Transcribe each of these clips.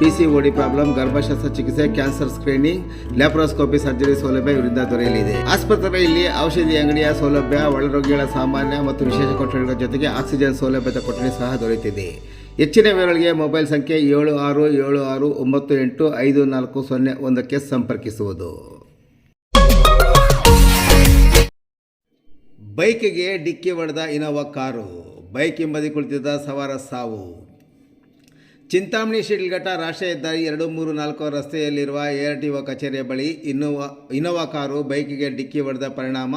P problem ಗರ್ಭಶಾಸ್ತ್ರ ಚಿಕಿತ್ಸೆ cancer screening laparoscopy surgery ಸೌಲಭ್ಯ ಇವರಿಂದ ದೊರೆಯಲಿದೆ. ಆಸ್ಪತ್ರೆಯಲ್ಲಿ ಔಷಧಿ ಅಂಗಡಿಯ ಸೌಲಭ್ಯ, ಒಳರೋಗಿಗಳ ಸಾಮಾನ್ಯ ಮತ್ತು ವಿಶೇಷ ಕೊಠಡಿಗಳ ಜೊತೆಗೆ ಆಕ್ಸಿಜನ್ ಸೌಲಭ್ಯದ ಕೊಠಡಿ ಸಹ ದೊರೆಯುತ್ತಿದೆ. ಹೆಚ್ಚಿನ ವಿವರಗಳಿಗೆ ಮೊಬೈಲ್ ಸಂಖ್ಯೆ ಏಳು ಆರು ಏಳು ಆರು ಒಂಬತ್ತು ಎಂಟು ಐದು ನಾಲ್ಕು ಸೊನ್ನೆ ಒಂದಕ್ಕೆ ಸಂಪರ್ಕಿಸುವುದು. ಬೈಕ್ಗೆ ಡಿಕ್ಕಿ ಹೊಡೆದ ಇನೋವಾ ಕಾರು. ಬೈಕ್ ಹಿಂಬದಿ ಕುಳಿತಿದ್ದ ಸವಾರ ಸಾವು. ಚಿಂತಾಮಣಿ ಶಿಡ್ಲಘಟ್ಟ ರಾಷ್ಟ್ರೀಯ ಹೆದ್ದಾರಿ ಎರಡು ಮೂರು ನಾಲ್ಕು ರಸ್ತೆಯಲ್ಲಿರುವ ಎಆರ್ ಟಿ ಒ ಕಚೇರಿಯ ಬಳಿ ಇನ್ನೋವಾ ಇನೋವಾ ಕಾರು ಬೈಕಿಗೆ ಡಿಕ್ಕಿ ಹೊಡೆದ ಪರಿಣಾಮ.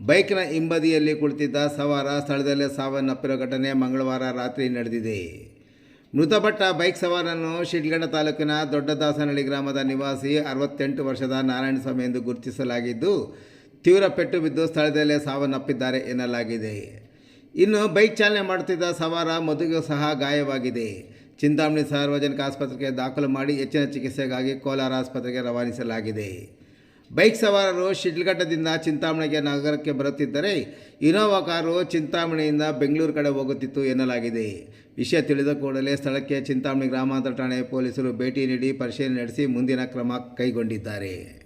ಬೈಕ್ನ ಹಿಂಬದಿಯಲ್ಲಿ ಕುಳಿತಿದ್ದ ಸವಾರ ಸ್ಥಳದಲ್ಲೇ ಸಾವನ್ನಪ್ಪಿರುವ ಘಟನೆ ಮಂಗಳವಾರ ರಾತ್ರಿ ನಡೆದಿದೆ. ಮೃತಪಟ್ಟ ಬೈಕ್ ಸವಾರನ್ನು ಶಿಡ್ಲಘಟ್ಟ ತಾಲೂಕಿನ ದೊಡ್ಡದಾಸನಹಳ್ಳಿ ಗ್ರಾಮದ ನಿವಾಸಿ ಅರವತ್ತೆಂಟು ವರ್ಷದ ನಾರಾಯಣಸ್ವಾಮಿ ಎಂದು ಗುರುತಿಸಲಾಗಿದ್ದು, ತೀವ್ರ ಪೆಟ್ಟು ಬಿದ್ದು ಸ್ಥಳದಲ್ಲೇ ಸಾವನ್ನಪ್ಪಿದ್ದಾರೆ ಎನ್ನಲಾಗಿದೆ. ಇನ್ನು ಬೈಕ್ ಚಾಲನೆ ಮಾಡುತ್ತಿದ್ದ ಸವಾರ ಮಧುಗೂ ಸಹ ಗಾಯವಾಗಿದೆ. ಚಿಂತಾಮಣಿ ಸಾರ್ವಜನಿಕ ಆಸ್ಪತ್ರೆಗೆ ದಾಖಲು ಮಾಡಿ ಹೆಚ್ಚಿನ ಚಿಕಿತ್ಸೆಗಾಗಿ ಕೋಲಾರ ಆಸ್ಪತ್ರೆಗೆ ರವಾನಿಸಲಾಗಿದೆ. ಬೈಕ್ ಸವಾರರು ಶಿಡ್ಲಘಟ್ಟದಿಂದ ಚಿಂತಾಮಣಿಗೆ ನಗರಕ್ಕೆ ಬರುತ್ತಿದ್ದರೆ ಇನೋವಾ ಕಾರು ಚಿಂತಾಮಣಿಯಿಂದ ಬೆಂಗಳೂರು ಕಡೆ ಹೋಗುತ್ತಿತ್ತು ಎನ್ನಲಾಗಿದೆ. ವಿಷಯ ತಿಳಿದ ಕೂಡಲೇ ಸ್ಥಳಕ್ಕೆ ಚಿಂತಾಮಣಿ ಗ್ರಾಮಾಂತರ ಠಾಣೆ ಪೊಲೀಸರು ಭೇಟಿ ನೀಡಿ ಪರಿಶೀಲನೆ ನಡೆಸಿ ಮುಂದಿನ ಕ್ರಮ ಕೈಗೊಂಡಿದ್ದಾರೆ.